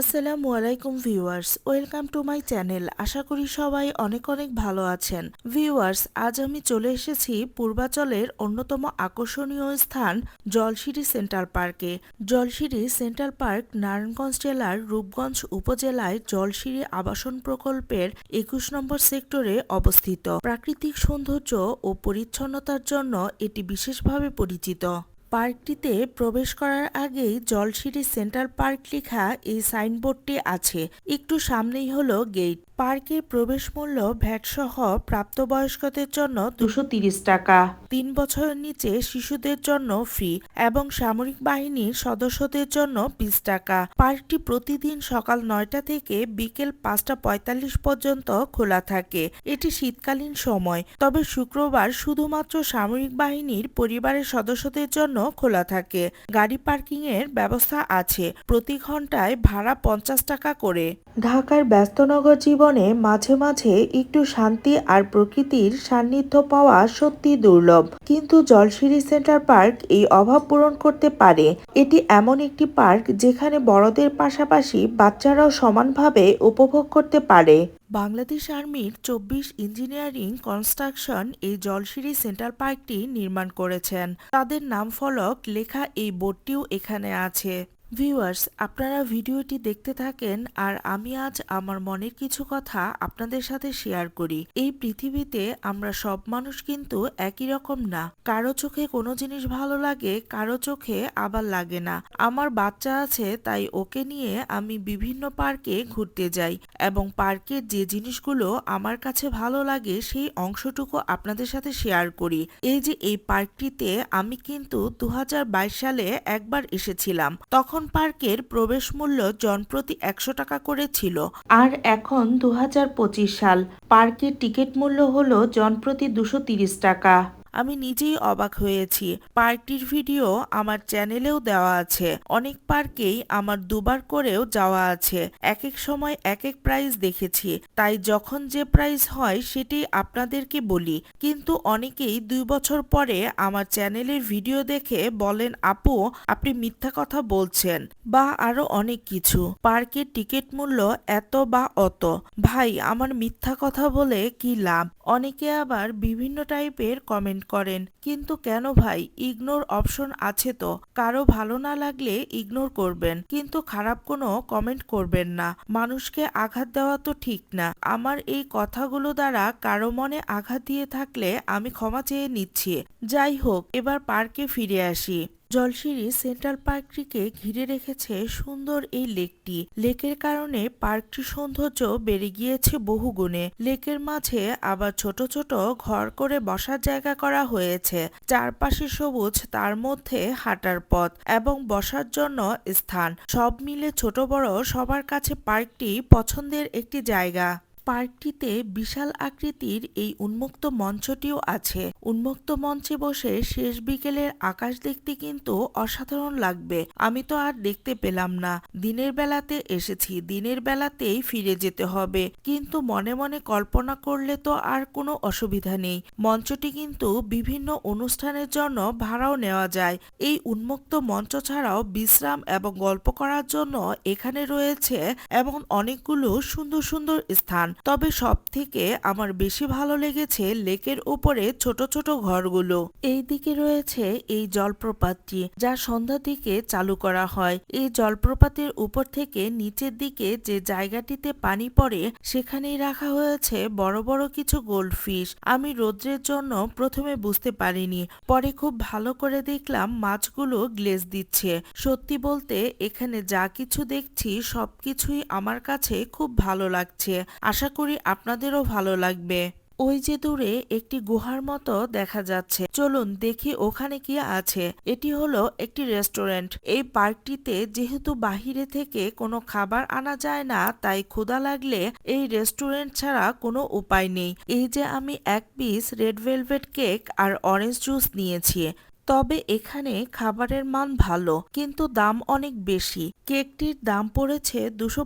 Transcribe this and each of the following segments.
আসসালামু আলাইকুম viewers, welcome to my channel. আশা করি সবাই অনেক অনেক ভালো আছেন। ভিউয়ার্স, আজ আমি চলে এসেছি পূর্বাচলের অন্যতম আকর্ষণীয় স্থান জলসিঁড়ি সেন্ট্রাল পার্কে। জলসিঁড়ি সেন্ট্রাল পার্ক নারায়ণগঞ্জ জেলার রূপগঞ্জ উপজেলায় জলসিঁড়ি আবাসন প্রকল্পের একুশ নম্বর সেক্টরে অবস্থিত। প্রাকৃতিক সৌন্দর্য ও পরিচ্ছন্নতার জন্য এটি বিশেষভাবে পরিচিত। পার্কটিতে প্রবেশ করার আগেই জলসিঁড়ি সেন্ট্রাল পার্ক লেখা এই সাইনবোর্ডটি আছে। একটু সামনেই হলো গেট। পার্কের প্রবেশ মূল্য ভ্যাটসহ প্রাপ্তবয়স্কদের জন্য দুশো তিরিশ টাকা। তিন বছরের নিচে শিশুদের জন্য ফ্রি এবং সামরিক বাহিনীর সদস্যদের জন্য বিশ টাকা। পার্কটি প্রতিদিন সকাল নয়টা থেকে বিকেল পাঁচটা পঁয়তাল্লিশ পর্যন্ত খোলা থাকে। এটি শীতকালীন সময় তবে শুক্রবার শুধুমাত্র সামরিক বাহিনীর পরিবারের সদস্যদের জন্য খোলা থাকে। গাড়ি পার্কিং এর ব্যবস্থা আছে। প্রতি ঘন্টায় ভাড়া পঞ্চাশ টাকা করে। ঢাকার ব্যস্তনগর জীবনে মাঝে মাঝে একটু শান্তি আর প্রকৃতির সান্নিধ্য পাওয়া সত্যি দুর্লভ। কিন্তু জলসিঁড়ি সেন্টার পার্ক এই অভাব পূরণ করতে পারে। এটি এমন একটি পার্ক যেখানে বড়দের পাশাপাশি বাচ্চারাও সমানভাবে উপভোগ করতে পারে। বাংলাদেশ আর্মির চব্বিশ ইঞ্জিনিয়ারিং কনস্ট্রাকশন এই জলসিঁড়ি সেন্ট্রাল পার্কটি নির্মাণ করেছেন। তাদের নাম ফলক লেখা এই বোর্ডটিও এখানে আছে। ভিউয়ার্স, আপনারা ভিডিওটি দেখতে থাকেন আর আমি আজ আমার মনের কিছু কথা আপনাদের সাথে শেয়ার করি। এই পৃথিবীতে আমরা সব মানুষ কিন্তু একই রকম না। কারও চোখে কোনো জিনিস ভালো লাগে, কারও চোখে আবার লাগে না। আমার বাচ্চা আছে, তাই ওকে নিয়ে আমি বিভিন্ন পার্কে ঘুরতে যাই এবং পার্কের যে জিনিসগুলো আমার কাছে ভালো লাগে, সেই অংশটুকু আপনাদের সাথে শেয়ার করি। এই যে এই পার্কটিতে আমি কিন্তু দু হাজার বাইশ সালে একবার এসেছিলাম। তখন পার্কের প্রবেশ মূল্য জনপ্রতি একশো টাকা করে ছিল। আর এখন দু হাজার পঁচিশ সাল। পার্কের টিকিট মূল্য হল জনপ্রতি দুশো টাকা। আমি নিজেই অবাক হয়েছি। পার্কটির ভিডিও আমার চ্যানেলেও দেওয়া আছে। অনেক পার্কেই আমার দুবার করেও যাওয়া আছে। এক এক সময় এক এক প্রাইস দেখেছি। তাই যখন যে প্রাইস হয় সেটি আপনাদেরকে বলি। কিন্তু অনেকেই দুই বছর পরে আমার চ্যানেলের ভিডিও দেখে বলেন, আপু, আপনি মিথ্যা কথা বলছেন। বা আরও অনেক কিছু। পার্কের টিকিট মূল্য এত বা অত। ভাই, আমার মিথ্যা কথা বলে কি লাভ? অনেকে আবার বিভিন্ন টাইপের কমেন্ট করেন। কিন্তু কেন ভাই? ইগনোর অপশন আছে তো। কারও ভালো না লাগলে ইগনোর করবেন। কিন্তু খারাপ কোনো কমেন্ট করবেন না। মানুষকে আঘাত দেওয়া তো ঠিক না। আমার এই কথাগুলো দ্বারা কারও মনে আঘাত দিয়ে থাকলে আমি ক্ষমা চেয়ে নিচ্ছি। যাই হোক, এবার পার্কে ফিরে আসি। জলসিঁড়ি সেন্ট্রাল পার্কটিকে ঘিরে রেখেছে সুন্দর এই লেকটি। লেকের কারণে পার্কটির সৌন্দর্য বেড়ে গিয়েছে বহুগুণে। লেকের মাঝে আবার ছোট ছোট ঘর করে বসার জায়গা করা হয়েছে। চারপাশে সবুজ, তার মধ্যে হাঁটার পথ এবং বসার জন্য স্থান। সব মিলে ছোট বড় সবার কাছে পার্কটি পছন্দের একটি জায়গা। পার্কটিতে বিশাল আকৃতির এই উন্মুক্ত মঞ্চটিও আছে। উন্মুক্ত মঞ্চে বসে শেষ বিকেলের আকাশ দেখতে কিন্তু অসাধারণ লাগবে। আমি তো আর দেখতে পেলাম না। দিনের বেলাতে এসেছি। দিনের বেলাতেই ফিরে যেতে হবে। কিন্তু মনে মনে কল্পনা করলে তো আর কোনো অসুবিধা নেই। মঞ্চটি কিন্তু বিভিন্ন অনুষ্ঠানের জন্য ভাড়াও নেওয়া যায়। এই উন্মুক্ত মঞ্চ ছাড়াও বিশ্রাম এবং গল্প করার জন্য এখানে রয়েছে এবং অনেকগুলো সুন্দর সুন্দর স্থান। তবে সব থেকে আমার বেশি ভালো লেগেছে লেকের উপরে ছোট ছোট ঘরগুলো। এই দিকে রয়েছে এই জলপ্রপাতটি, যা সন্ধ্যার দিকে চালু করা হয়। এই জলপ্রপাতের উপর থেকে নিচের দিকে যে জায়গাটিতে পানি পড়ে, সেখানেই রাখা হয়েছে বড় বড় কিছু গোল্ডফিশ। আমি রোদ্রের জন্য প্রথমে বুঝতে পারিনি, পরে খুব ভালো করে দেখলাম মাছগুলো গ্লেজ দিচ্ছে। সত্যি বলতে, এখানে যা কিছু দেখছি, সবকিছুই আমার কাছে খুব ভালো লাগছে। আশা করি আপনাদেরও ভালো লাগবে। ওই যে দূরে একটি গুহার মতো দেখা যাচ্ছে। চলুন দেখি ওখানে কি আছে। এটি হলো একটি রেস্টুরেন্ট। এই পার্কটিতে যেহেতু বাহিরে থেকে কোনো খাবার আনা যায় না, তাই ক্ষুধা লাগলে এই রেস্টুরেন্ট ছাড়া কোনো উপায় নেই। এই যে আমি এক পিস রেড ভেলভেট কেক আর অরেঞ্জ জুস নিয়েছি। তবে এখানে খাবারের মান ভালো, কিন্তু দাম অনেক বেশি। কেকটির দাম পড়েছে দুশো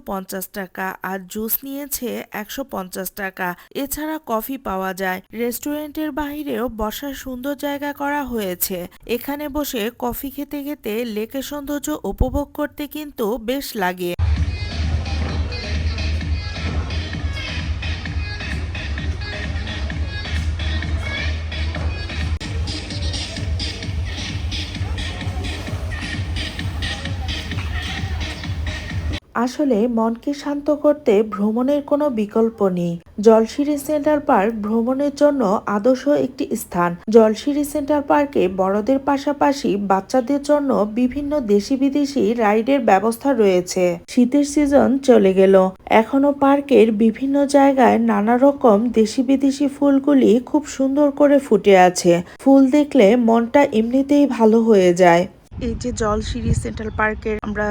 টাকা আর জুস নিয়েছে একশো পঞ্চাশ টাকা। এছাড়া কফি পাওয়া যায়। রেস্টুরেন্টের বাহিরেও বসার সুন্দর জায়গা করা হয়েছে। এখানে বসে কফি খেতে খেতে লেকের সৌন্দর্য উপভোগ করতে কিন্তু বেশ লাগে। আসলে মনকে শান্ত করতে ভ্রমণের কোনো বিকল্প নেই। জলশিরি সেন্ট্রাল পার্ক ভ্রমণের জন্য আদর্শ একটি স্থান। জলশিরি সেন্ট্রাল পার্কে বড়দের পাশাপাশি বাচ্চাদের জন্য বিভিন্ন দেশি বিদেশি রাইডের ব্যবস্থা রয়েছে। শীতের সিজন চলে গেল। এখনও পার্কের বিভিন্ন জায়গায় নানা রকম দেশি বিদেশি ফুলগুলি খুব সুন্দর করে ফুটে আছে। ফুল দেখলে মনটা এমনিতেই ভালো হয়ে যায়। এই যে জলশিরি সেন্ট্রাল পার্কের আমরা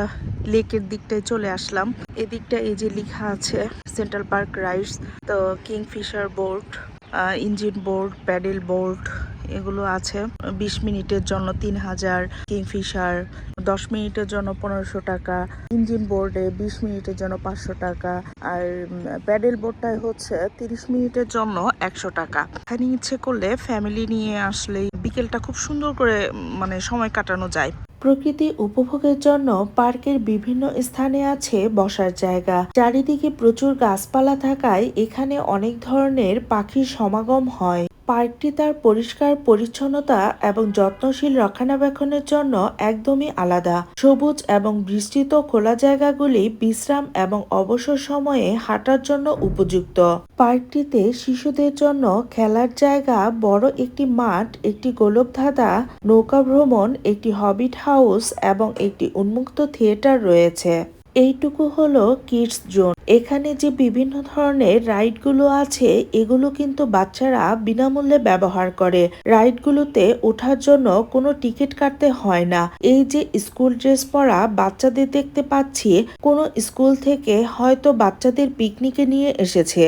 লেকের দিকটায় চলে আসলাম। এদিকটা এই যে লেখা আছে, সেন্ট্রাল পার্ক রাইডস তো kingfisher board engine board, paddle board এগুলো আছে। বিশ মিনিটের জন্য তিন হাজার, কিংফিশার, দশ মিনিটের জন্য পনেরোশো টাকা, ইঞ্জিন বোর্ডে বিশ মিনিটের জন্য পাঁচশো টাকা, আর প্যাডেল বোর্ডটায় হচ্ছে তিরিশ মিনিটের জন্য একশো টাকা। এখানে ইচ্ছে করলে ফ্যামিলি নিয়ে আসলেই বিকেলটা খুব সুন্দর করে মানে সময় কাটানো যায়। প্রকৃতি উপভোগের জন্য পার্কের বিভিন্ন স্থানে আছে বসার জায়গা। চারিদিকে প্রচুর গাছপালা থাকায় এখানে অনেক ধরনের পাখির সমাগম হয়। পার্কটি তার পরিষ্কার, পরিচ্ছন্নতা এবং যত্নশীল রক্ষণাবেক্ষণের জন্য একদমই আলাদা। সবুজ এবং বিস্তৃত খোলা জায়গাগুলি বিশ্রাম এবং অবসর সময়ে হাঁটার জন্য উপযুক্ত। পার্কটিতে শিশুদের জন্য খেলার জায়গা, বড় একটি মাঠ, একটি গোলকধাঁধা নৌকা ভ্রমণ, একটি হবিট হাউস এবং একটি উন্মুক্ত থিয়েটার রয়েছে। এইটুকু হলো কিডস জোন। এখানে যে বিভিন্ন ধরনের রাইডগুলো আছে, এগুলো কিন্তু বাচ্চারা বিনামূল্যে ব্যবহার করে। রাইডগুলোতে ওঠার জন্য কোনো টিকিট কাটতে হয় না। এই যে স্কুল ড্রেস পরা বাচ্চাদের দেখতে পাচ্ছি, কোনো স্কুল থেকে হয়তো বাচ্চাদের পিকনিকে নিয়ে এসেছে।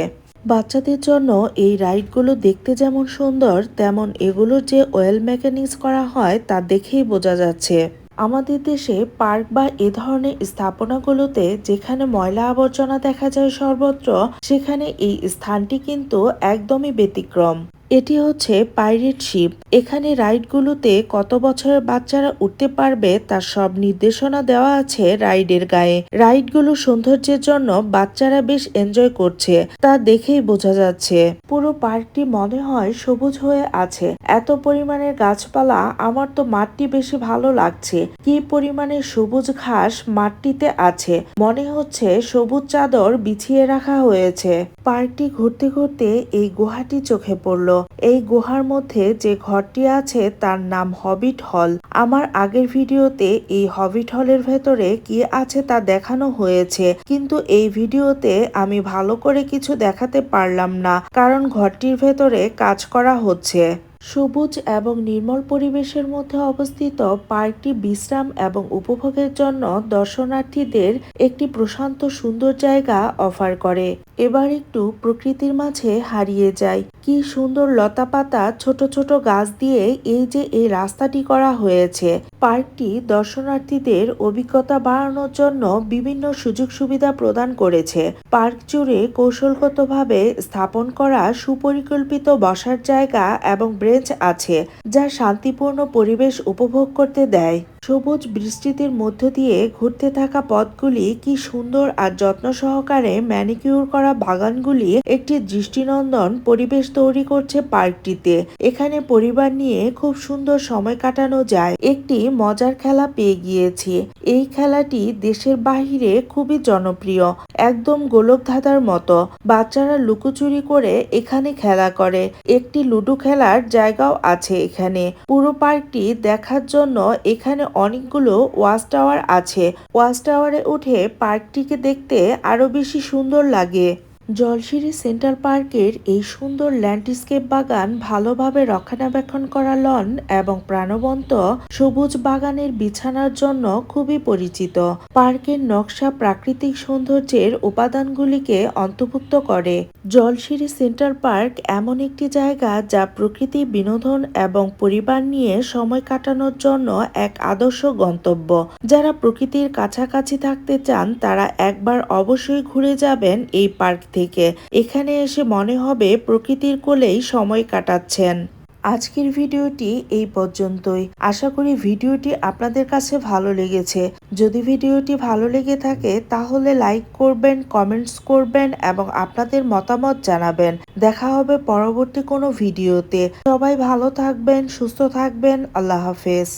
বাচ্চাদের জন্য এই রাইডগুলো দেখতে যেমন সুন্দর, তেমন এগুলো যে ওয়েল মেকানিক্স করা হয় তা দেখেই বোঝা যাচ্ছে। আমাদের দেশে পার্ক বা এ ধরনের স্থাপনাগুলোতে যেখানে ময়লা আবর্জনা দেখা যায় সর্বত্র, সেখানে এই স্থানটি কিন্তু একদমই ব্যতিক্রম। এটি হচ্ছে পাইরেট শিপ। এখানে রাইডগুলোতে কত বছরের বাচ্চারা উঠতে পারবে তার সব নির্দেশনা দেওয়া আছে রাইডের গায়ে। রাইডগুলো সৌন্দর্যের জন্য বাচ্চারা বেশ এনজয় করছে, তা দেখেই বোঝা যাচ্ছে। পুরো পার্কটি মনে হয় সবুজ হয়ে আছে। এত পরিমাণের গাছপালা, আমার তো মাঠটি বেশি ভালো লাগছে। কি পরিমাণে সবুজ ঘাস মাঠটিতে আছে। মনে হচ্ছে সবুজ চাদর বিছিয়ে রাখা হয়েছে। পার্কটি ঘুরতে ঘুরতে এই গুহাটি চোখে পড়ল। এই গুহার মধ্যে যে ঘরটি আছে তার নাম হবিট হল। আমার আগের ভিডিওতে এই হবিট হলের ভেতরে কি আছে তা দেখানো হয়েছে, কিন্তু এই ভিডিওতে আমি ভালো করে কিছু দেখাতে পারলাম না, কারণ ঘরটির ভেতরে কাজ করা হচ্ছে। সবুজ এবং নির্মল পরিবেশের মধ্যে অবস্থিত পার্কটি বিশ্রাম এবং উপভোগের জন্য দর্শনার্থীদের একটি প্রশান্ত সুন্দর জায়গা অফার করে। এবার একটু প্রকৃতির মাঝে হারিয়ে যায় কি সুন্দর লতাপাতা ছোট ছোট গাছ দিয়ে এই যে এই রাস্তাটি করা হয়েছে। পার্কটি দর্শনার্থীদের অভিজ্ঞতা বাড়ানোর জন্য বিভিন্ন সুযোগ সুবিধা প্রদান করেছে। পার্ক জুড়ে কৌশলগতভাবে স্থাপন করা সুপরিকল্পিত বসার জায়গা এবং ব্রেঞ্চ আছে, যা শান্তিপূর্ণ পরিবেশ উপভোগ করতে দেয়। সবুজ বৃষ্টিতির মধ্য দিয়ে ঘুরতে থাকা পথগুলি কি সুন্দর আর যত্ন সহকারে ম্যানিকিউর করা বাগানগুলি একটি দৃষ্টিনন্দন পরিবেশ তৈরি করছে পার্কটিতে। এখানে পরিবার নিয়ে খুব সুন্দর সময় কাটানো যায়। একটি মজার খেলা পেয়ে গিয়েছি। এই খেলাটি দেশের বাহিরে খুবই জনপ্রিয়, একদম গোলক ধাঁধার মতো। বাচ্চারা লুকোচুরি করে এখানে খেলা করে। একটি লুডো খেলার জায়গাও আছে এখানে। পুরো পার্কটি দেখার জন্য এখানে অনেকগুলো ওয়াচ টাওয়ার আছে। ওয়াচ টাওয়ারে উঠে পার্কটিকে দেখতে আরও বেশি সুন্দর লাগে। জলশিরি সেন্ট্রাল পার্কের এই সুন্দর ল্যান্ডস্কেপ বাগান ভালোভাবে রক্ষণাবেক্ষণ করা লন এবং প্রাণবন্ত সবুজ বাগানের বিছানার জন্য খুবই পরিচিত। পার্কের নকশা প্রাকৃতিক সৌন্দর্যের উপাদানগুলিকে অন্তর্ভুক্ত করে। জলশিরি সেন্ট্রাল পার্ক এমন একটি জায়গা যা প্রকৃতি বিনোদন এবং পরিবার নিয়ে সময় কাটানোর জন্য এক আদর্শ গন্তব্য। যারা প্রকৃতির কাছাকাছি থাকতে চান, তারা একবার অবশ্যই ঘুরে যাবেন এই পার্ক থেকে এখানে এসে মনে হবে প্রকৃতির কোলেই সময় কাটাচ্ছেন। আজকের ভিডিওটি এই পর্যন্তই। আশা করি ভিডিওটি আপনাদের কাছে ভালো লেগেছে। যদি ভিডিওটি ভালো লেগে থাকে, তাহলে লাইক করবেন, কমেন্টস করবেন এবং আপনাদের মতামত জানাবেন। দেখা হবে পরবর্তী কোনো ভিডিওতে। সবাই ভালো থাকবেন, সুস্থ থাকবেন। আল্লাহ হাফেজ।